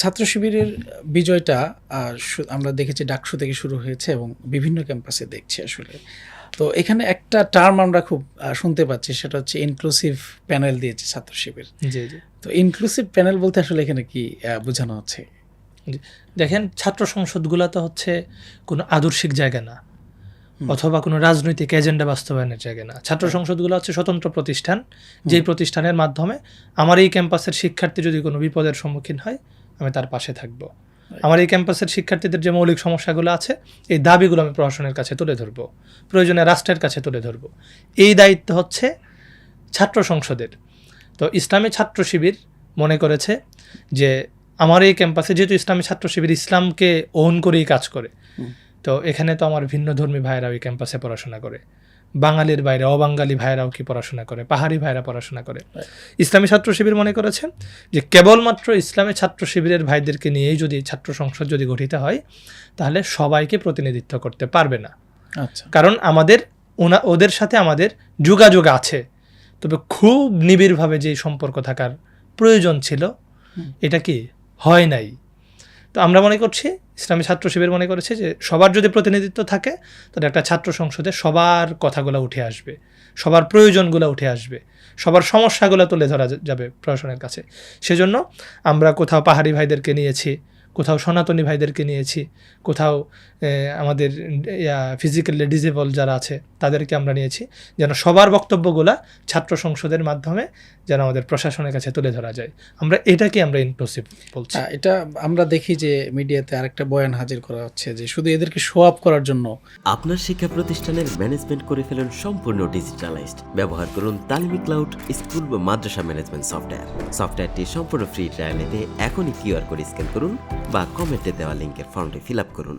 ছাত্র শিবিরের বিজয়টা আমরা দেখেছি ডাকসু থেকে শুরু হয়েছে এবং বিভিন্ন ক্যাম্পাসে দেখছি আসলে। তো এখানে একটা টার্ম আমরা খুব শুনতে পাচ্ছি সেটা হচ্ছে ইনক্লুসিভ প্যানেল দিয়েছে ছাত্র শিবির। জি জি। তো ইনক্লুসিভ প্যানেল বলতে আসলে এখানে কি বোঝানো হচ্ছে? দেখেন ছাত্র সংসদগুলো তো হচ্ছে কোনো আদর্শিক জায়গা না। অথবা কোনো রাজনৈতিক এজেন্ডা বাস্তবায়নের জায়গা না। ছাত্র সংসদগুলো হচ্ছে স্বতন্ত্র প্রতিষ্ঠান। যেই প্রতিষ্ঠানের মাধ্যমে আমার এই ক্যাম্পাসের শিক্ষার্থী যদি কোনো বিপদের সম্মুখীন হয় আমি তার পাশে থাকব। আমার এই ক্যাম্পাসের শিক্ষার্থীদের যে মৌলিক সমস্যাগুলো আছে এই দাবিগুলো আমি প্রশাসনের কাছে তুলে ধরবো। প্রয়োজনে রাষ্ট্রের কাছে তুলে ধরবো। এই দায়িত্ব হচ্ছে ছাত্র সংসদের। তো ইসলামী ছাত্র শিবির মনে করেছে যে আমার এই ক্যাম্পাসে যেহেতু ইসলামী ছাত্র শিবির ইসলামকে ওন করেই কাজ করে। তো এখানে তো আমার ভিন্ন ধর্মী ভাইয়েরা ওই ক্যাম্পাসে পড়াশোনা করে। বাঙালির বাইরে অবাঙালি ভাইয়েরাও কি পড়াশোনা করে? পাহাড়ি ভাইয়েরা পড়াশোনা করে। ইসলামী ছাত্র শিবির মনে করেছে যে কেবলমাত্র ইসলামী ছাত্র শিবিরের ভাইদেরকে নিয়েই যদি ছাত্র সংসদ যদি গঠিত হয় তাহলে সবাইকে প্রতিনিধিত্ব করতে পারবে না। আচ্ছা। কারণ আমাদের ওনা ওদের সাথে আমাদের যোগাযোগ আছে। তবে খুব নিবিড়ভাবে যে সম্পর্ক থাকার প্রয়োজন ছিল এটা কি হয় নাই? তো আমরা মনে করছি, ইসলামী ছাত্র শিবির মনে করেছে যে সবার যদি প্রতিনিধিত্ব থাকে, তাহলে একটা ছাত্র সংসদে সবার কথাগুলো উঠে আসবে, সবার প্রয়োজনগুলো উঠে আসবে, সবার সমস্যাগুলো তুলে ধরা যাবে প্রশাসনের কাছে। সেজন্য আমরা কোথাও পাহাড়ি ভাইদেরকে নিয়েছি, কোথাও সনাতনী ভাইদেরকে নিয়েছি, কোথাও আমাদের ফিজিক্যালি ডিজেবল যারা আছে তাদেরকে আমরা নিয়েছি যেন সবার বক্তব্যগুলা ছাত্র সংসদের মাধ্যমে যেন আমাদের প্রশাসনের কাছে তুলে ধরা যায়। আমরা এটাকে আমরা ইনক্লুসিভ বলছি। এটা আমরা দেখি যে মিডিয়াতে আরেকটা বয়ান হাজির করা হচ্ছে যে শুধু এদেরকে শো আপ করার জন্য। আপনার শিক্ষা প্রতিষ্ঠানের ম্যানেজমেন্ট করে ফেলুন সম্পূর্ণ ডিজিটালাইজড ব্যবহার করুন তালিমি ক্লাউড স্কুল বা মাদ্রাসা ম্যানেজমেন্ট সফটওয়্যার সফটওয়্যারটি সম্পূর্ণ ফ্রি ট্রায়াল নিতে এখনই কিউআর কোড স্ক্যান করুন বা কমেন্টে দেওয়া লিঙ্কের ফর্মটি ফিল আপ করুন।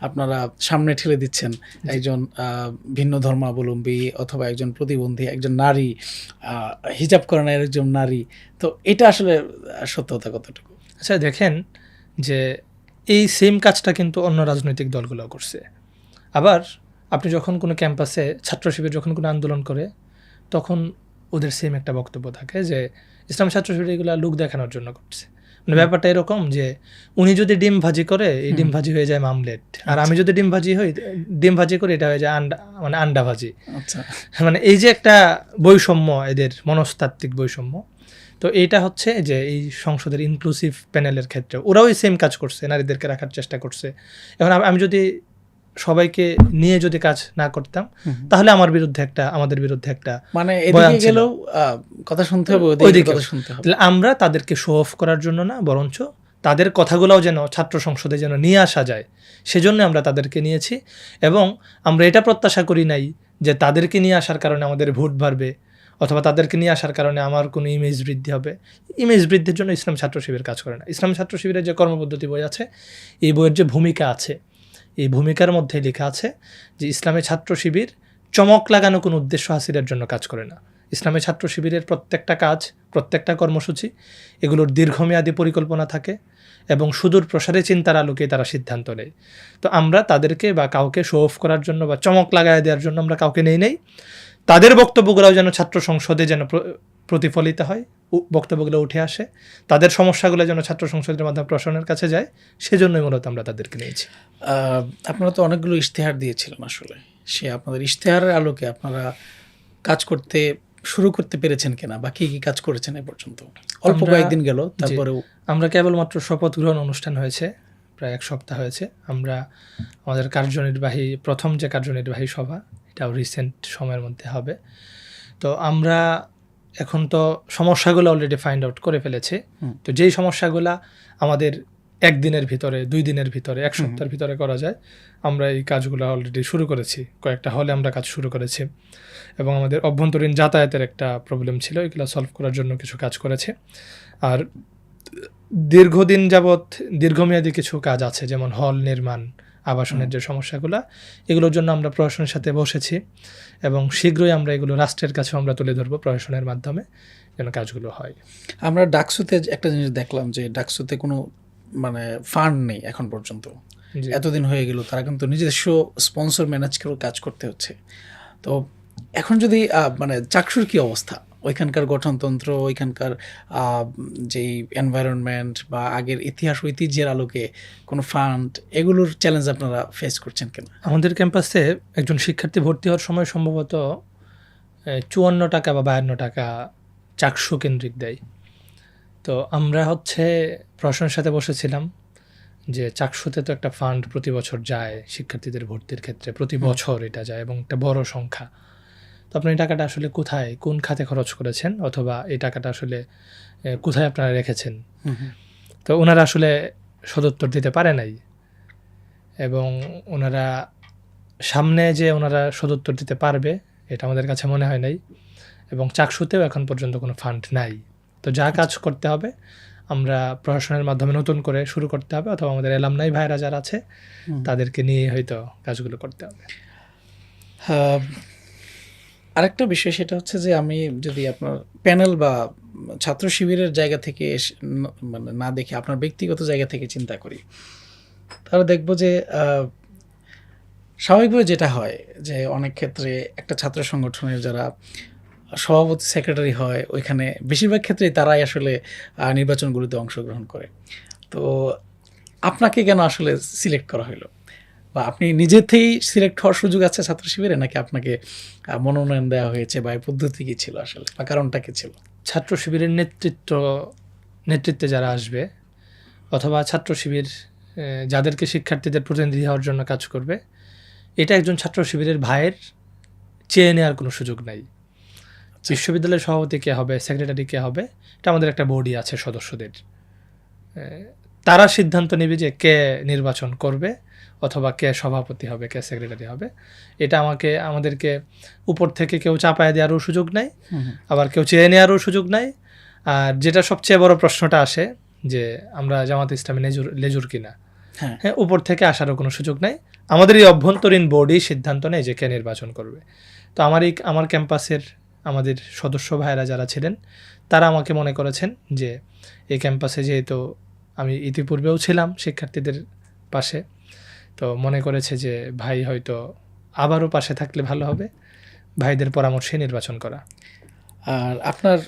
আপনারা সামনে ঠেলে দিচ্ছেন একজন ভিন্ন ধর্মাবলম্বী অথবা একজন প্রতিবন্ধী একজন নারী আহ, হিজাব করানো একজন নারী। তো এটা আসলে সত্যতা কতটুকু? আচ্ছা দেখেন যে এই সেম কাজটা কিন্তু অন্য রাজনৈতিক দলগুলো করছে। আবার আপনি যখন কোনো ক্যাম্পাসে ছাত্র শিবির যখন কোনো আন্দোলন করে তখন ওদের সেম একটা বক্তব্য থাকে যে ইসলাম ছাত্র শিবির এগুলো লুক দেখানোর জন্য করছে। মানে ব্যাপারটা এরকম যে উনি যদি ডিম ভাজি করে এই ডিম ভাজি হয়ে যায় মামলেট। আর আমি যদি ডিম ভাজি হই ডিম ভাজি করে এটা হয়ে যায় আন্ডা মানে আন্ডা ভাজি। আচ্ছা। মানে এই যে একটা বৈষম্য এদের মনস্তাত্ত্বিক বৈষম্য তো এটা হচ্ছে যে এই সংসদের ইনক্লুসিভ প্যানেলের ক্ষেত্রে ওরাও এই সেম কাজ করছে নারীদেরকে রাখার চেষ্টা করছে। এখন আমি যদি সবাইকে নিয়ে যদি কাজ না করতাম তাহলে আমার বিরুদ্ধে একটা আমাদের বিরুদ্ধে একটা মানে এদিকে গেলেও কথা শুনতে হবে ওদিকে কথা শুনতে হবে। আমরা তাদেরকে শো অফ করার জন্য না বরঞ্চ তাদের কথাগুলোও যেন ছাত্র সংসদে যেন নিয়ে আসা যায় সেজন্য আমরা তাদেরকে নিয়েছি। এবং আমরা এটা প্রত্যাশা করি নাই যে তাদেরকে নিয়ে আসার কারণে আমাদের ভোট বাড়বে অথবা তাদেরকে নিয়ে আসার কারণে আমার কোনো ইমেজ বৃদ্ধি হবে। ইমেজ বৃদ্ধির জন্য ইসলাম ছাত্র শিবির কাজ করে না। ইসলাম ছাত্র শিবিরের যে কর্মপদ্ধতি বই আছে এই বইয়ের যে ভূমিকা আছে এই ভূমিকার মধ্যে লেখা আছে যে ইসলামী ছাত্র শিবির চমক লাগানো কোনো উদ্দেশ্য হাসিলের জন্য কাজ করে না। ইসলামী ছাত্র শিবিরের প্রত্যেকটা কাজ, প্রত্যেকটা কর্মসূচি এগুলোর দীর্ঘমেয়াদী পরিকল্পনা থাকে এবং সুদূর প্রসারে চিন্তার আলোকে তারা সিদ্ধান্ত নেয়। তো আমরা তাদেরকে বা কাউকে শো অফ করার জন্য বা চমক লাগায় দেওয়ার জন্য আমরা কাউকে নেই নেই। তাদের বক্তব্যগুলোও যেন ছাত্র সংসদে যেন প্রতিফলিত হয় বক্তব্যগুলো উঠে আসে। তাদের সমস্যাগুলো যেন ছাত্র সংসদের মাধ্যমে প্রশাসনের কাছে যায় সেজন্যই মূলত আমরা তাদেরকে নিয়েছি। আপনারা তো অনেকগুলো ইশতেহার দিয়েছিলেন আসলে। সে আপনাদের ইশতেহারের আলোকে আপনারা কাজ করতে শুরু করতে পেরেছেন কিনা বা কি কি কাজ করেছেন এ পর্যন্ত? অল্প কয়েকদিন গেল তারপরেও আমরা কেবলমাত্র শপথ গ্রহণ অনুষ্ঠান হয়েছে প্রায় এক সপ্তাহ হয়েছে। আমরা আমাদের কার্যনির্বাহী প্রথম যে কার্যনির্বাহী সভা এটাও রিসেন্ট সময়ের মধ্যে হবে। তো আমরা এখন তো সমস্যাগুলো অলরেডি ফাইন্ড আউট করে ফেলেছে। তো যেই সমস্যাগুলা আমাদের একদিনের ভিতরে দুই দিনের ভিতরে এক সপ্তাহের ভিতরে করা যায় আমরা এই কাজগুলো অলরেডি শুরু করেছি। কয়েকটা হলে আমরা কাজ শুরু করেছি। এবং আমাদের অভ্যন্তরীণ যাতায়াতের একটা প্রবলেম ছিল এগুলো সলভ করার জন্য কিছু কাজ করেছে। আর দীর্ঘদিন যাবৎ দীর্ঘমেয়াদী কিছু কাজ আছে যেমন হল নির্মাণ আবাসনের যে সমস্যাগুলো এগুলোর জন্য আমরা প্রশাসনের সাথে বসেছি এবং শীঘ্রই আমরা এগুলো রাষ্ট্রের কাছে আমরা তুলে ধরবো প্রশাসনের মাধ্যমে যেন কাজগুলো হয়। আমরা ডাকসুতে একটা জিনিস দেখলাম যে ডাকসুতে কোনো মানে ফান্ড নেই এখন পর্যন্ত। এতদিন হয়ে গেল তারা কিন্তু নিজস্ব স্পন্সর ম্যানেজ করে কাজ করতে হচ্ছে। তো এখন যদি মানে চাকসুর কি অবস্থা? ওইখানকার গঠনতন্ত্র ওইখানকার যেই এনভায়রনমেন্ট বা আগের ইতিহাস ঐতিহ্যের আলোকে কোনো ফান্ড এগুলোর চ্যালেঞ্জ আপনারা ফেস করছেন কেন? আমাদের ক্যাম্পাসে একজন শিক্ষার্থী ভর্তি হওয়ার সময় সম্ভবত চুয়ান্ন টাকা বা বায়ান্ন টাকা চাকসু কেন্দ্রিক দেয়। তো আমরা হচ্ছে প্রশ্নের সাথে বসেছিলাম যে চাকসুতে তো একটা ফান্ড প্রতি বছর যায় শিক্ষার্থীদের ভর্তির ক্ষেত্রে প্রতি বছর এটা যায় এবং একটা বড় সংখ্যা। তো আপনি এই টাকাটা আসলে কোথায়? কোন খাতে খরচ করেছেন? অথবা এই টাকাটা আসলে কোথায় আপনারা রেখেছেন। তো ওনারা আসলে সদুত্তর দিতে পারে নাই। এবং ওনারা সামনে যে ওনারা সদুত্তর দিতে পারবে এটা আমাদের কাছে মনে হয় নাই। এবং চাকসুতেও এখন পর্যন্ত কোনো ফান্ড নাই। তো যা কাজ করতে হবে আমরা প্রশাসনের মাধ্যমে নতুন করে শুরু করতে হবে অথবা আমাদের এলামনাই ভাইরা যারা আছে তাদেরকে নিয়ে হয়তো কাজগুলো করতে হবে। আহ, আরেকটা বিষয় সেটা হচ্ছে যে আমি যদি আপনার প্যানেল বা ছাত্র শিবিরের জায়গা থেকে মানে না দেখে, আপনার ব্যক্তিগত জায়গা থেকে চিন্তা করি, তাহলে দেখব যে স্বাভাবিকভাবে যেটা হয় যে অনেক ক্ষেত্রে একটা ছাত্র সংগঠনের যারা সভাপতি, সেক্রেটারি হয়, ওইখানে বেশিরভাগ ক্ষেত্রেই তারাই আসলে নির্বাচনগুলোতে অংশগ্রহণ করে। তো আপনাকে কেন আসলে সিলেক্ট করা হলো বা আপনি নিজে থেকেই সিলেক্ট হওয়ার সুযোগ আছে ছাত্র শিবিরে নাকি আপনাকে মনোনয়ন দেওয়া হয়েছে বা এই পদ্ধতি কী ছিল আসলে? বা কারণটা কী ছিল? ছাত্র শিবিরের নেতৃত্ব নেতৃত্বে যারা আসবে অথবা ছাত্র শিবির যাদেরকে শিক্ষার্থীদের প্রতিনিধি হওয়ার জন্য কাজ করবে এটা একজন ছাত্র শিবিরের ভাইয়ের চেয়ে নেওয়ার কোনো সুযোগ নাই। বিশ্ববিদ্যালয়ের সভাপতি কে হবে সেক্রেটারি কে হবে এটা আমাদের একটা বডি আছে সদস্যদের। তারা সিদ্ধান্ত নেবে যে কে নির্বাচন করবে অথবা কে সভাপতি হবে কে সেক্রেটারি হবে। এটা আমাকে আমাদেরকে উপর থেকে কেউ চাপায় দেওয়ারও সুযোগ নাই আবার কেউ চেয়ে নেওয়ারও সুযোগ নাই। আর যেটা সবচেয়ে বড় প্রশ্নটা আসে যে আমরা জামাত ইসলামী লেজুর লেজুর কিনা? হ্যাঁ। হ্যাঁ উপর থেকে আসারও কোনো সুযোগ নাই। আমাদের এই অভ্যন্তরীণ বোর্ডই সিদ্ধান্ত নেয় যে কে নির্বাচন করবে। তো আমার এই আমার ক্যাম্পাসের আমাদের সদস্য ভাইয়েরা যারা ছিলেন তারা আমাকে মনে করেছেন যে এই ক্যাম্পাসে যেহেতু আমি ইতিপূর্বেও ছিলাম শিক্ষার্থীদের পাশে তো মনে করেছে যে ভাই হয়তো আবারও পাশে থাকলে ভালো হবে। ভাইদের পরামর্শে নির্বাচন করা। আর আপনার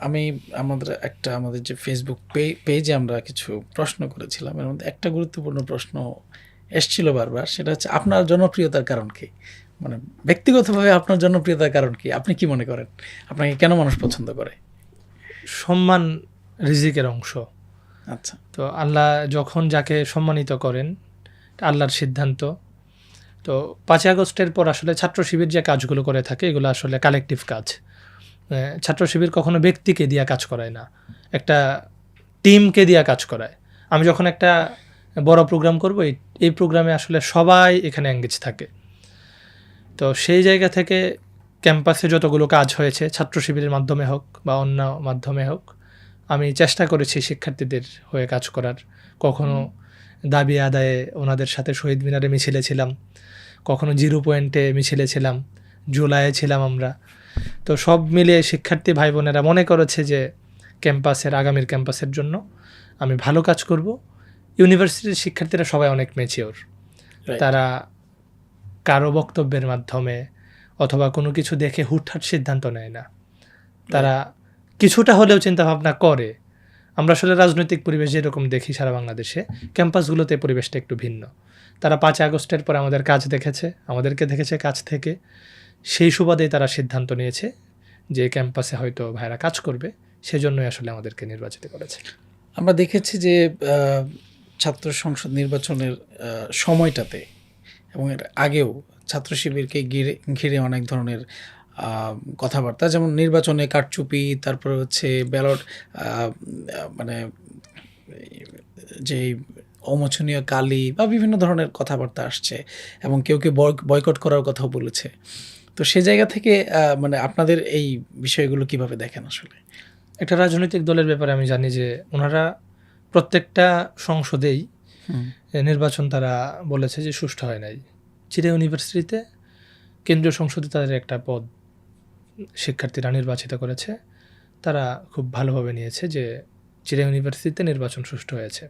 আমি আমাদের একটা আমাদের যে ফেসবুক পেজে আমরা কিছু প্রশ্ন করেছিলাম। এর মধ্যে একটা গুরুত্বপূর্ণ প্রশ্ন এসছিল বারবার সেটা হচ্ছে আপনার জনপ্রিয়তার কারণ কি? মানে ব্যক্তিগতভাবে আপনার জনপ্রিয়তার কারণ কি? আপনি কি মনে করেন? আপনাকে কেন মানুষ পছন্দ করে? সম্মান রিজিকের অংশ। আচ্ছা। তো আল্লাহ যখন যাকে সম্মানিত করেন আল্লাহর সিদ্ধান্ত। তো পাঁচই আগস্টের পর আসলে ছাত্র শিবির যে কাজগুলো করে থাকে, এগুলো আসলে কালেকটিভ কাজ। ছাত্র শিবির কখনো ব্যক্তিকে দিয়া কাজ করায় না, একটা টিমকে দিয়া কাজ করায়। আমি যখন একটা বড় প্রোগ্রাম করব, এই প্রোগ্রামে আসলে সবাই এখানে এঙ্গেজ থাকে। তো সেই জায়গা থেকে ক্যাম্পাসে যতগুলো কাজ হয়েছে, ছাত্র শিবিরের মাধ্যমে হোক বা অন্য মাধ্যমে হোক, আমি চেষ্টা করেছি শিক্ষার্থীদের হয়ে কাজ করার। কখনো দাবি আদায়ে ওনাদের সাথে শহীদ মিনারে মিছিলে ছিলাম। কখনো জিরো পয়েন্টে মিছিলে ছিলাম জুলাইয়ে ছিলাম আমরা। তো সব মিলে শিক্ষার্থী ভাই বোনেরা মনে করেছে যে ক্যাম্পাসের আগামীর ক্যাম্পাসের জন্য আমি ভালো কাজ করব। ইউনিভার্সিটির শিক্ষার্থীরা সবাই অনেক মেচিওর তারা কারও বক্তব্যের মাধ্যমে অথবা কোনো কিছু দেখে হুটহাট সিদ্ধান্ত নেয় না। তারা কিছুটা হলেও চিন্তাভাবনা করে আমরা আসলে রাজনৈতিক পরিবেশ যেরকম দেখি সারা বাংলাদেশে, ক্যাম্পাসগুলোতে পরিবেশটা একটু ভিন্ন। তারা পাঁচ আগস্টের পর আমাদের কাজ দেখেছে, আমাদেরকে দেখেছে কাজ থেকে। সেই সুবাদেই তারা সিদ্ধান্ত নিয়েছে যে ক্যাম্পাসে হয়তো ভাইরা কাজ করবে, সেজন্যই আসলে আমাদেরকে নির্বাচিত করেছে। আমরা দেখেছি যে ছাত্র সংসদ নির্বাচনের সময়টাতে এবং এর আগেও ছাত্র শিবিরকে ঘিরে ঘিরে অনেক ধরনের কথাবার্তা যেমন নির্বাচনে কারচুপি তারপরে হচ্ছে ব্যালট মানে যে অমোচনীয় কালি বা বিভিন্ন ধরনের কথাবার্তা আসছে এবং কেউ কেউ বয়কট করার কথাও বলেছে। তো সে জায়গা থেকে মানে আপনাদের এই বিষয়গুলো কীভাবে দেখেন আসলে? একটা রাজনৈতিক দলের ব্যাপারে আমি জানি যে ওনারা প্রত্যেকটা সংসদেই নির্বাচন তারা বলেছে যে সুষ্ঠু হয় নাই। চিরে ইউনিভার্সিটিতে কেন্দ্রীয় সংসদে তাদের একটা পদ শিক্ষার্থীরা নির্বাচিত করেছে তারা খুব ভালোভাবে নিয়েছে যে চিরে ইউনিভার্সিটিতে নির্বাচন সুষ্ঠু হয়েছে।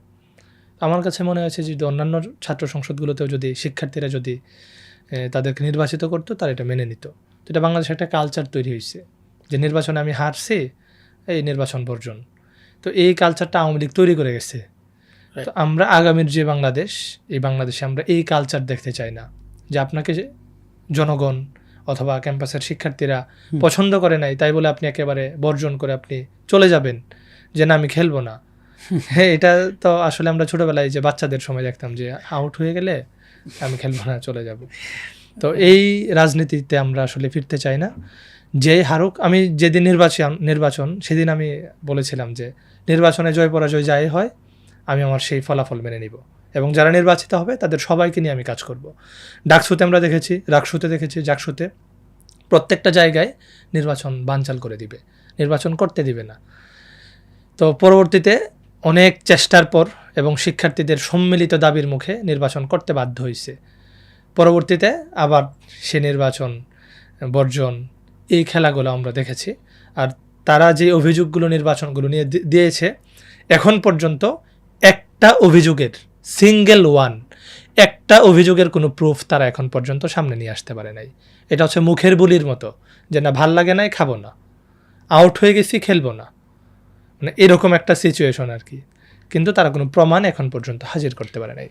আমার কাছে মনে হয়েছে যদি অন্যান্য ছাত্র সংসদগুলোতেও যদি শিক্ষার্থীরা যদি তাদেরকে নির্বাচিত করতো তারা এটা মেনে নিত। তো এটা বাংলাদেশে একটা কালচার তৈরি হয়েছে যে নির্বাচনে আমি হারছি এই নির্বাচন বর্জন। তো এই কালচারটা আওয়ামী লীগ তৈরি করে গেছে। তো আমরা আগামীর যে বাংলাদেশ এই বাংলাদেশে আমরা এই কালচার দেখতে চাই না। যে আপনাকে জনগণ অথবা ক্যাম্পাসের শিক্ষার্থীরা পছন্দ করে নাই তাই বলে আপনি একেবারে বর্জন করে আপনি চলে যাবেন যে না আমি খেলব না। হ্যাঁ এটা তো আসলে আমরা ছোটবেলায় যে বাচ্চাদের সময় দেখতাম যে আউট হয়ে গেলে আমি খেলব না চলে যাব। তো এই রাজনীতিতে আমরা আসলে ফিরতে চাই না। যে হারুক আমি যেদিন নির্বাচন নির্বাচন সেদিন আমি বলেছিলাম যে নির্বাচনে জয় পরাজয় যাই হয় আমি আমার সেই ফলাফল মেনে নিব। এবং যারা নির্বাচিত হবে, তাদের সবাইকে নিয়ে আমি কাজ করব। ডাকসুতে আমরা দেখেছি, রাকসুতে দেখেছি, জাকসুতে প্রত্যেকটা জায়গায় নির্বাচন বানচাল করে দিবে। নির্বাচন করতে দিবে না। তো পরবর্তীতে অনেক চেষ্টার পর এবং শিক্ষার্থীদের সম্মিলিত দাবির মুখে নির্বাচন করতে বাধ্য হয়েছে পরবর্তীতে আবার সে নির্বাচন, বর্জন, এই খেলাগুলো আমরা দেখেছি। আর তারা যে অভিযোগগুলো নির্বাচনগুলো নিয়ে দিয়েছে, এখন পর্যন্ত একটা অভিযোগের সিঙ্গেল ওয়ান একটা অভিযোগের কোনো প্রুফ তারা এখন পর্যন্ত সামনে নিয়ে আসতে পারে নাই। এটা হচ্ছে মুখের বুলির মতো, যে না ভালো লাগে নাই, খাব না। আউট হয়ে গেছি, খেলব না। মানে এরকম একটা সিচুয়েশন আর কি। কিন্তু তারা কোনো প্রমাণ এখন পর্যন্ত হাজির করতে পারে নাই।